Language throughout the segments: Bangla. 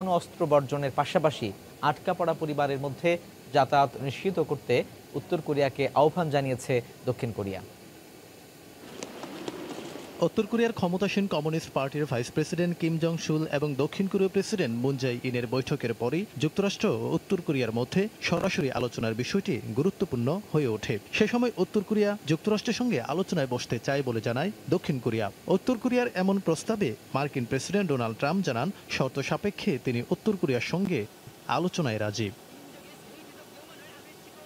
অস্ত্র বর্জনের পাশাপাশি আটকা পড়া পরিবারের মধ্যে যাতায়াত নিশ্চিত করতে উত্তর কোরিয়াকে আহ্বান জানিয়েছে দক্ষিণ কোরিয়া। উত্তর কোরিয়ার ক্ষমতাসীন কমিউনিস্ট পার্টির ভাইস প্রেসিডেন্ট কিম জং সুল এবং দক্ষিণ কোরীয় প্রেসিডেন্ট মুন জাই ইনের বৈঠকের পরই যুক্তরাষ্ট্র উত্তর কোরিয়ার মধ্যে সরাসরি আলোচনার বিষয়টি গুরুত্বপূর্ণ হয়ে ওঠে। সে সময় উত্তর কোরিয়া যুক্তরাষ্ট্রের সঙ্গে আলোচনায় বসতে চায় বলে জানায় দক্ষিণ কোরিয়া। উত্তর কোরিয়ার এমন প্রস্তাবে মার্কিন প্রেসিডেন্ট ডোনাল্ড ট্রাম্প জানান, শর্ত সাপেক্ষে তিনি উত্তর কোরিয়ার সঙ্গে আলোচনায় রাজি।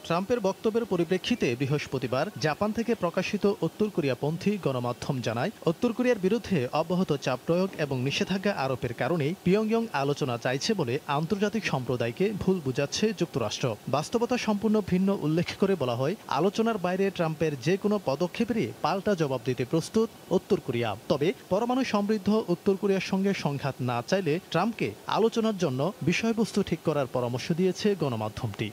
ট্রাম্পের বক্তব্যের পরিপ্রেক্ষিতে বৃহস্পতিবার জাপান থেকে প্রকাশিত উত্তর কোরিয়াপন্থী গণমাধ্যম জানায়, উত্তর কোরিয়ার বিরুদ্ধে অব্যাহত চাপ প্রয়োগ এবং নিষেধাজ্ঞা আরোপের কারণেই পিয়ংইয়ং আলোচনা চাইছে বলে আন্তর্জাতিক সম্প্রদায়কে ভুল বুঝাচ্ছে যুক্তরাষ্ট্র বাস্তবতা সম্পূর্ণ ভিন্ন উল্লেখ করে বলা হয়, আলোচনার বাইরে ট্রাম্পের যে কোনো পদক্ষেপেরই পাল্টা জবাব দিতে প্রস্তুত উত্তর কোরিয়া তবে পরমাণু সমৃদ্ধ উত্তর কোরিয়ার সঙ্গে সংঘাত না চাইলে ট্রাম্পকে আলোচনার জন্য বিষয়বস্তু ঠিক করার পরামর্শ দিয়েছে গণমাধ্যমটি.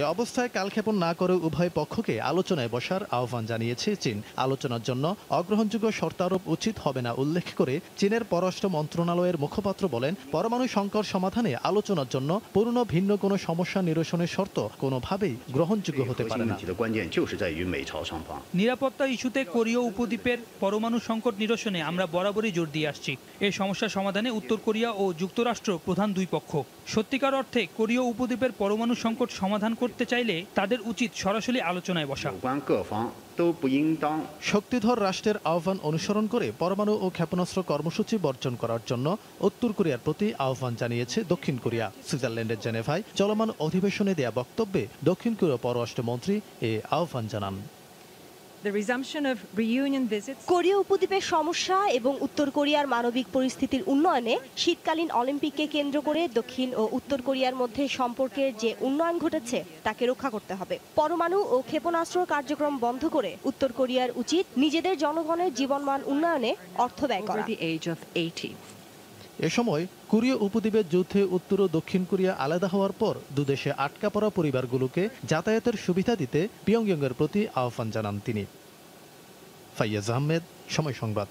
এ অবস্থায় কালক্ষেপণ না করে উভয় পক্ষকে আলোচনায় বসার আহ্বান জানিয়েছে চীন। আলোচনার জন্য অগ্রহণযোগ্য শর্তারোপ উচিত হবে না উল্লেখ করে চীনের পররাষ্ট্র মন্ত্রণালয়ের মুখপাত্র বলেন, পরমাণু সংকট সমাধানে আলোচনার জন্য পূর্ণ ভিন্ন কোনো সমস্যা নিরসনের শর্ত কোনোভাবেই গ্রহণযোগ্য হতে পারে নিরাপত্তা ইস্যুতে কোরীয় উপদ্বীপের পরমাণু সংকট নিরসনে আমরা বরাবরই জোর দিয়ে আসছি। এই সমস্যা সমাধানে উত্তর কোরিয়া ও যুক্তরাষ্ট্র প্রধান দুই পক্ষ। সত্যিকার অর্থে কোরীয় উপদ্বীপের পরমাণু সংকট সমাধান করতে চাইলে তাদের উচিত সরাসরি আলোচনায় বসা। শক্তিধর রাষ্ট্রের আহ্বান অনুসরণ করে পরমাণু ও ক্ষেপণাস্ত্র কর্মসূচি বর্জন করার জন্য উত্তর কোরিয়ার প্রতি আহ্বান জানিয়েছে দক্ষিণ কোরিয়া। সুইজারল্যান্ডের জেনেভায় চলমান অধিবেশনে দেয়া বক্তব্যে দক্ষিণ কোরিয়া পররাষ্ট্রমন্ত্রী এ আহ্বান জানান। কোরীয় উপদ্বীপের সমস্যা এবং উত্তর কোরিয়ার মানবিক পরিস্থিতির উন্নয়নে শীতকালীন অলিম্পিককে কেন্দ্র করে দক্ষিণ ও উত্তর কোরিয়ার মধ্যে সম্পর্কের যে উন্নয়ন ঘটেছে তাকে রক্ষা করতে হবে। পরমাণু ও ক্ষেপণাস্ত্র কার্যক্রম বন্ধ করে উত্তর কোরিয়ার উচিত নিজেদের জনগণের জীবনমান উন্নয়নে অর্থ ব্যয় করা। the age of 80. এ সময় কোরীয় উপদ্বীপের যুদ্ধে উত্তর ও দক্ষিণ কোরিয়া আলাদা হওয়ার পর দুদেশে আটকা পড়া পরিবারগুলোকে যাতায়াতের সুবিধা দিতে পিয়ংইয়ংয়ের প্রতি আহ্বান জানান তিনি। ফাইয়াজ আহমেদ, সময় সংবাদ।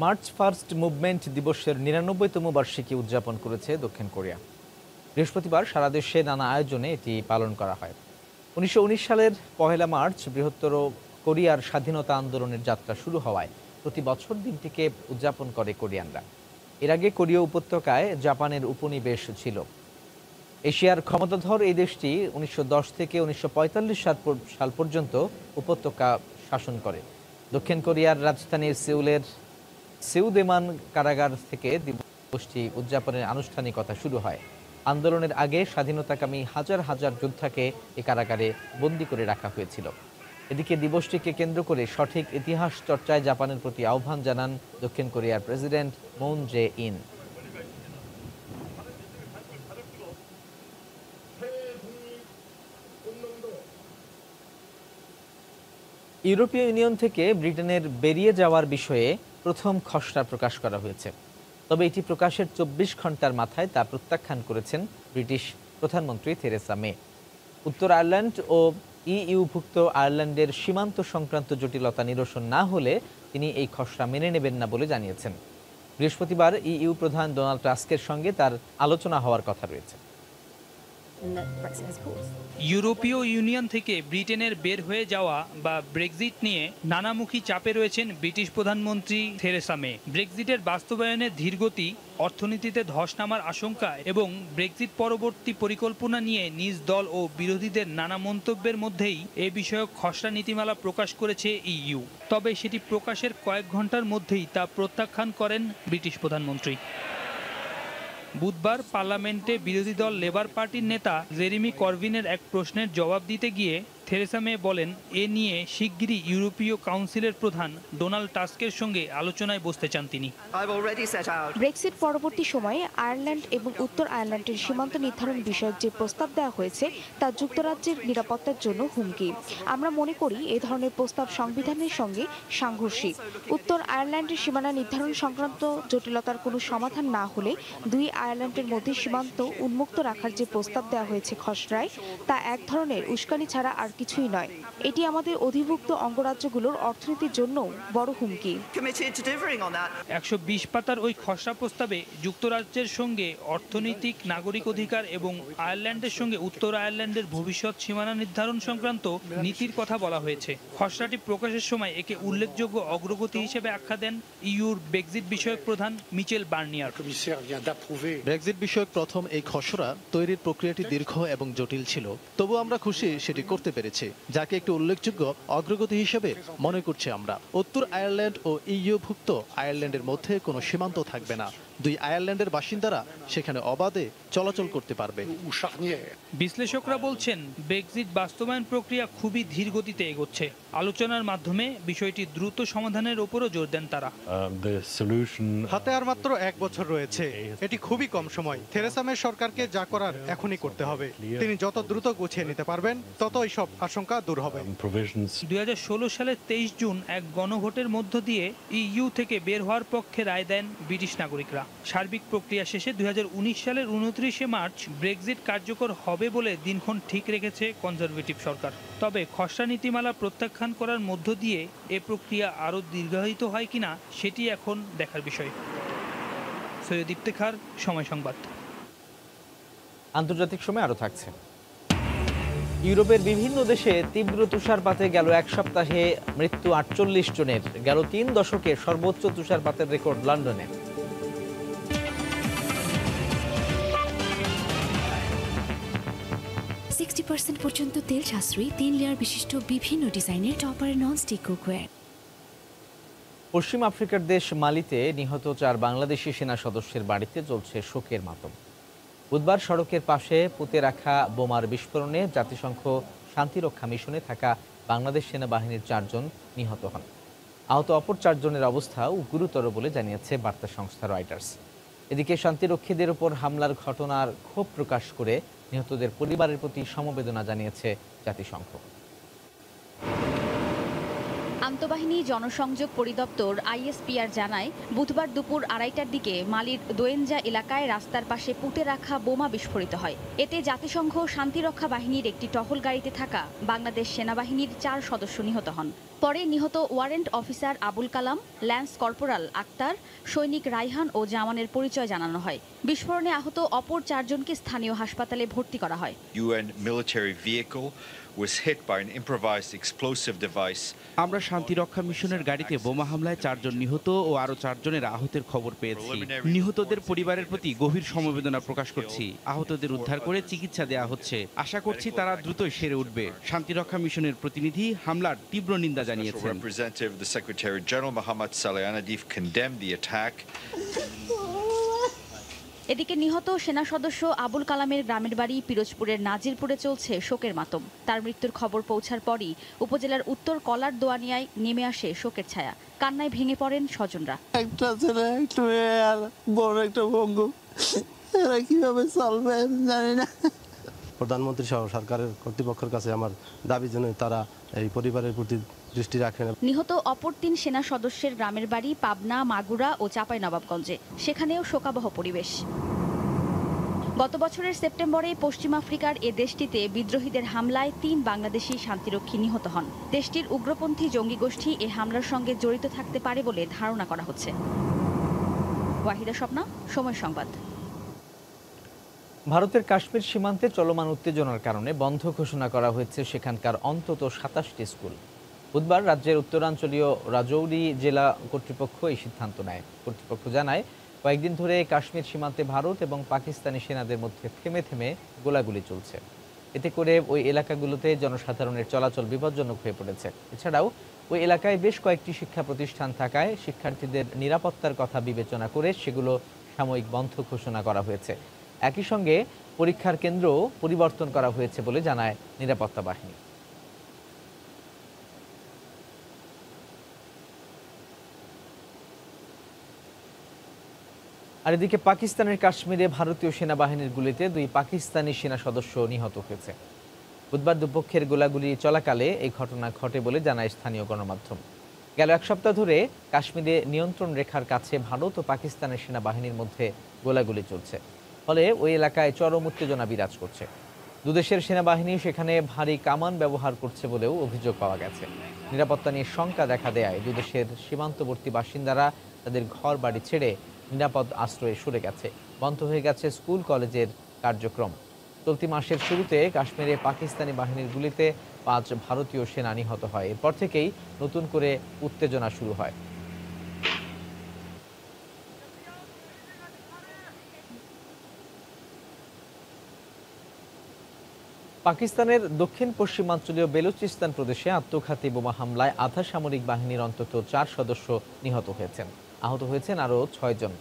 মার্চ ফার্স্ট মুভমেন্ট দিবসের নিরানব্বইতম বার্ষিকী উদযাপন করেছে দক্ষিণ কোরিয়া। বৃহস্পতিবার সারা দেশে নানা আয়োজনে এটি পালন করা হয়। উনিশশো উনিশ সালের পহেলা মার্চ বৃহত্তর কোরিয়ার স্বাধীনতা আন্দোলনের যাত্রা শুরু হওয়ায় প্রতি বছর দিনটিকে উদযাপন করে কোরিয়ানরা। এর আগে কোরীয় উপত্যকায় জাপানের উপনিবেশ ছিল। এশিয়ার ক্ষমতাধর এই দেশটি উনিশশো দশ থেকে উনিশশো সাল পর- সাল পর্যন্ত উপত্যকা শাসন করে। দক্ষিণ কোরিয়ার রাজধানী সেউলের সেউদেমান কারাগার থেকে দিবসটি উদযাপনের আনুষ্ঠানিকতা শুরু হয়। আন্দোলনের আগে স্বাধীনতাকামী হাজার হাজার যোদ্ধাকে এ কারাগারে বন্দি করে রাখা হয়েছিল। এদিকে দিবসটিকে কেন্দ্র করে সঠিক ইতিহাস চর্চায় জাপানের প্রতি আহ্বান জানান দক্ষিণ কোরিয়ার প্রেসিডেন্ট মুন জে ইন ইউরোপীয় ইউনিয়ন থেকে ব্রিটেনের বেরিয়ে যাওয়ার বিষয়ে প্রথম খসড়া প্রকাশ করা হয়েছে। তবে এটি প্রকাশের চব্বিশ ঘণ্টার মাথায় তা প্রত্যাখ্যান করেছেন ব্রিটিশ প্রধানমন্ত্রী থেরেসা মে। উত্তর আয়ারল্যান্ড ও ইইউভুক্ত আয়ারল্যান্ডের সীমান্ত সংক্রান্ত জটিলতা নিরসন না হলে তিনি এই খসড়া মেনে নেবেন না বলে জানিয়েছেন। বৃহস্পতিবার ইইউ প্রধান ডোনাল্ড টাস্কের সঙ্গে তার আলোচনা হওয়ার কথা রয়েছে। ইউরোপীয় ইউনিয়ন থেকে ব্রিটেনের বের হয়ে যাওয়া বা ব্রেক্সিট নিয়ে নানামুখী চাপে রয়েছেন ব্রিটিশ প্রধানমন্ত্রী থেরেসা মে। ব্রেক্সিটের বাস্তবায়নের ধীরগতি অর্থনীতিতে ধস নামার আশঙ্কা এবং ব্রেক্সিট পরবর্তী পরিকল্পনা নিয়ে নিজ দল ও বিরোধীদের নানা মন্তব্যের মধ্যেই এ বিষয়ক খসড়া নীতিমালা প্রকাশ করেছে ইইউ। তবে সেটি প্রকাশের কয়েক ঘণ্টার মধ্যেই তা প্রত্যাখ্যান করেন ব্রিটিশ প্রধানমন্ত্রী। বুধবার পার্লামেন্টে বিরোধী দল লেবার পার্টির নেতা জেরিমি করভিনের এক প্রশ্নের জবাব দিতে গিয়ে থেরেসা মে বলেন এ নিয়ে শিগগিরই ইউরোপীয় কাউন্সিলের প্রধান ডোনাল্ড টাস্কের সঙ্গে আলোচনায় বসতে চান তিনি। ব্রেক্সিট পরবর্তী সময়ে আয়ারল্যান্ড এবং উত্তর আয়ারল্যান্ডের সীমান্ত নির্ধারণ বিষয়ক যে প্রস্তাব দেওয়া হয়েছে তা যুক্তরাজ্যের নিরাপত্তার জন্য হুমকি। আমরা মনে করি এ ধরনের প্রস্তাব সংবিধানের সঙ্গে সাংঘর্ষিক। উত্তর আয়ারল্যান্ডের সীমানা নির্ধারণ সংক্রান্ত জটিলতার কোনো সমাধান না হলে দুই আয়ারল্যান্ডের মধ্যে সীমান্ত উন্মুক্ত রাখার যে প্রস্তাব দেওয়া হয়েছে খসড়ায় তা এক ধরনের উস্কানি ছাড়া আর কিছুই নয়। এটি আমাদের অধিভুক্ত অঙ্গরাজ্যগুলোর অর্থনীতির জন্য বড় হুমকি. একশো বিশ পাতার ওই খসড়া প্রস্তাবে যুক্তরাজ্যের সঙ্গে অর্থনৈতিক নাগরিক অধিকার এবং আয়ারল্যান্ডের সঙ্গে উত্তর আয়ারল্যান্ডের ভবিষ্যৎ সীমানা নির্ধারণ সংক্রান্ত নীতির কথা বলা হয়েছে। খসড়াটি প্রকাশের সময় একে উল্লেখযোগ্য অগ্রগতি হিসেবে আখ্যা দেন ইউর ব্রেক্সিট বিষয়ক প্রধান মিচেল বার্নিয়ার। ব্রেক্সিট বিষয়ক প্রথম এই খসড়া তৈরির প্রক্রিয়াটি দীর্ঘ এবং জটিল ছিল। তবু আমরা খুশি সেটি করতে পেরেছি। যাকে একটি উল্লেখযোগ্য অগ্রগতি হিসেবে মনে করছি আমরা। উত্তর আয়ারল্যান্ড ও ইইউভুক্ত আয়ারল্যান্ডের মধ্যে কোনো সীমান্ত থাকবে না। দুই আয়ারল্যান্ডের বাসিন্দারা সেখানে অবাধে চলাচল করতে পারবে। বিশ্লেষকরা বলছেন ব্রেক্সিট বাস্তবায়ন প্রক্রিয়া খুবই ধীর গতিতে এগোচ্ছে। আলোচনার মাধ্যমে বিষয়টি দ্রুত সমাধানের ওপরও জোর দেন তারা। হাতে আর মাত্র এক বছর রয়েছে। এটি খুবই কম সময়। থেরেসামের সরকারকে যা করার এখনই করতে হবে। তিনি যত দ্রুত গুছিয়ে নিতে পারবেন ততই সব আশঙ্কা দূর হবে। দুই হাজার ষোলো সালের তেইশ জুন এক গণভোটের মধ্য দিয়ে ইইউ থেকে বের হওয়ার পক্ষে রায় দেন ব্রিটিশ নাগরিকরা। সার্বিক প্রক্রিয়া শেষে দুই হাজার উনিশ সালের উনত্রিশে মার্চ ব্রেক্সিট কার্যকর হবে বলে দিনক্ষণ ঠিক রেখেছে কনজারভেটিভ সরকার। তবে খসড়া নীতিমালা প্রত্যাখ্যান করার মধ্য দিয়ে এ প্রক্রিয়া আরও দীর্ঘায়িত হয় কিনা সেটি এখন দেখার বিষয়। সৈয়দ ইফতেখার, সময় সংবাদ। আন্তর্জাতিক সময় আরও থাকছে। ইউরোপের বিভিন্ন দেশে তীব্র তুষারপাতে গেল এক সপ্তাহে মৃত্যু আটচল্লিশ জনের, গেল তিন দশকে সর্বোচ্চ তুষারপাতের রেকর্ড লন্ডনে। সিক্সটি পার্সেন্ট পর্যন্ত তেল সাশ্রয়ী, তিন লেয়ার বিশিষ্ট বিভিন্ন ডিজাইনের টপার ননস্টিক কুকওয়্যার পশ্চিম আফ্রিকার দেশ মালিতে নিহত চার বাংলাদেশি সেনা সদস্যের বাড়িতে চলছে শোকের মাতম। বুধবার সড়কের পাশে পুঁতে রাখা বোমার বিস্ফোরণে জাতিসংঘ শান্তিরক্ষা মিশনে থাকা বাংলাদেশ সেনাবাহিনীর চারজন নিহত হন। আহত অপর চারজনের অবস্থাও গুরুতর বলে জানিয়েছে বার্তা সংস্থা রয়টার্স। এদিকে শান্তিরক্ষীদের উপর হামলার ঘটনার ক্ষোভ প্রকাশ করে নিহতদের পরিবারের প্রতি সমবেদনা জানিয়েছে জাতিসংঘ। আন্তঃবাহিনী জনসংযোগ পরিদপ্তর আইএসপিআর জানায়, বুধবার দুপুর আড়াইটার দিকে মালির দোয়েঞ্জা এলাকায় রাস্তার পাশে পুঁতে রাখা বোমা বিস্ফোরিত হয়। এতে জাতিসংঘ শান্তিরক্ষা বাহিনীর একটি টহল গাড়িতে থাকা বাংলাদেশ সেনাবাহিনীর চার সদস্য নিহত হন। পরে নিহত warrant officer Abul Kalam, lance corporal Akhtar, সৈনিক রাইহান ও জামানের পরিচয় জানানো হয়। বিস্ফোরণে আহত অপর চারজনকে স্থানীয় হাসপাতালে ভর্তি করা হয়। Was hit by an improvised explosive device. আমরা শান্তিরক্ষা মিশনের গাড়িতে বোমা হামলায় চারজন নিহত ও আরও চারজনের আহতের খবর পেয়েছি। নিহতদের পরিবারের প্রতি গভীর সমবেদনা প্রকাশ করছি। আহতদের উদ্ধার করে চিকিৎসা দেওয়া হচ্ছে। আশা করছি তারা দ্রুতই সেরে উঠবে। শান্তিরক্ষা মিশনের প্রতিনিধি হামলার তীব্র নিন্দা জানিয়েছেন। এদিকে নিহত সেনা সদস্য আবুল কালামের গ্রামের বাড়ি পিরোজপুরের নাজিরপুরে চলছে শোকের মাতম। তার মৃত্যুর খবর পৌঁছার পরই উপজেলার উত্তর কলার দোয়ানিয়ায় নেমে আসে শোকের ছায়া। কান্নায় ভেঙে পড়েন স্বজনরা। একটা ছেলে বড় একটা ভঙ্গ এরা কীভাবে চলবে জানি না। প্রধানমন্ত্রী সহ সরকারের কর্তৃপক্ষের কাছে আমার দাবি জন্য তারা এই পরিবারের প্রতি দৃষ্টি রাখেন। নিহত অপর তিন সেনা সদস্যের গ্রামের বাড়ি পাবনা, মাগুরা ও চাপাই নবাবগঞ্জে সেখানেও শোকাবহ পরিবেশ। গত বছরের সেপ্টেম্বরে পশ্চিম আফ্রিকার এ দেশটিতে বিদ্রোহীদের হামলায় তিন বাংলাদেশি শান্তিরক্ষী নিহত হন। দেশটির উগ্রপন্থী জঙ্গি গোষ্ঠী এ হামলার সঙ্গে জড়িত থাকতে পারে বলে ধারণা করা হচ্ছে। ওয়াহিদা স্বপ্না, সময় সংবাদ। ভারতের কাশ্মীর সীমান্তে চলমান উত্তেজনার কারণে বন্ধ ঘোষণা করা হয়েছে সেখানকার অন্তত সাতাশটি স্কুল। বুধবার রাজ্যের উত্তরাঞ্চলীয় রাজৌরি জেলা কর্তৃপক্ষ এই সিদ্ধান্ত নেয়। কর্তৃপক্ষ জানায়, কয়েকদিন ধরে কাশ্মীর সীমান্তে ভারত এবং পাকিস্তানি সেনাদের মধ্যে থেমে থেমে গোলাগুলি চলছে। এতে করে ওই এলাকাগুলোতে জনসাধারণের চলাচল বিপজ্জনক হয়ে পড়েছে। এছাড়াও, ওই এলাকায় বেশ কয়েকটি শিক্ষা প্রতিষ্ঠান থাকায় শিক্ষার্থীদের নিরাপত্তার কথা বিবেচনা করে সেগুলো সাময়িক বন্ধ ঘোষণা করা হয়েছে। একই সঙ্গে পরীক্ষার কেন্দ্র পরিবর্তন করা হয়েছে বলে জানায় নিরাপত্তা বাহিনী। আর এদিকে পাকিস্তানের কাশ্মীরে ভারতীয় সেনাবাহিনীর গুলিতে দুই পাকিস্তানি সেনা সদস্য নিহত হয়েছে। বুধবার দুপক্ষের গোলাগুলি চলাকালে এই ঘটনা ঘটে বলে জানায় স্থানীয় গণমাধ্যম। গেল এক সপ্তাহ ধরে কাশ্মীরে নিয়ন্ত্রণ রেখার কাছে ভারত ও পাকিস্তানের সেনাবাহিনীর মধ্যে গোলাগুলি চলছে। ফলে ওই এলাকায় চরম উত্তেজনা বিরাজ করছে। দুদেশের সেনাবাহিনী সেখানে ভারী কামান ব্যবহার করছে বলেও অভিযোগ পাওয়া গেছে। নিরাপত্তা নিয়ে শঙ্কা দেখা দেয় দুদেশের সীমান্তবর্তী বাসিন্দারা তাদের ঘর বাড়ি ছেড়ে নিরাপদ আশ্রয়ে সরে গেছে। বন্ধ হয়ে গেছে স্কুল, কলেজের কার্যক্রম। চলতি মাসের শুরুতে কাশ্মীরে পাকিস্তানি বাহিনীর গুলিতে পাঁচ ভারতীয় সেনা নিহত হয়। এরপর থেকেই নতুন করে উত্তেজনা শুরু হয়। পাকিস্তানের দক্ষিণ পশ্চিমাঞ্চলীয় বেলুচিস্তান প্রদেশে আত্মঘাতী বোমা হামলায় আধা সামরিক বাহিনীর অন্তত চার সদস্য নিহত হয়েছেন। আহত হয়েছেন আরও ছয়জন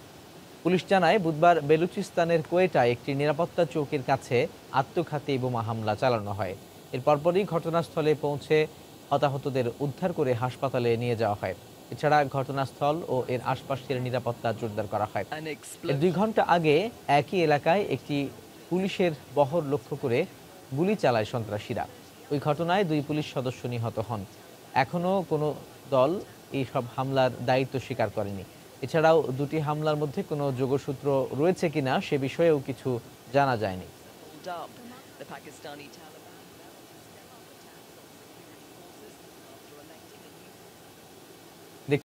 পুলিশ জানায় বুধবার বেলুচিস্তানের কোয়েটায় একটি নিরাপত্তা চৌকির কাছে আত্মঘাতী বোমা হামলা চালানো হয়। এর পরপরই ঘটনাস্থলে পৌঁছে হতাহতদের উদ্ধার করে হাসপাতালে নিয়ে যাওয়া হয়। এছাড়া ঘটনাস্থল ও এর আশপাশের নিরাপত্তা জোরদার করা হয়। দুই ঘণ্টা আগে একই এলাকায় একটি পুলিশের বহর লক্ষ্য করে গুলি চালায় সন্ত্রাসীরা। ওই ঘটনায় দুই পুলিশ সদস্য নিহত হন। এখনও কোনো দল এই সব হামলার দায়িত্ব স্বীকার করেনি। এছাড়াও দুটি হামলার মধ্যে কোনো যোগসূত্র রয়েছে কিনা সে বিষয়েও কিছু জানা যায়নি।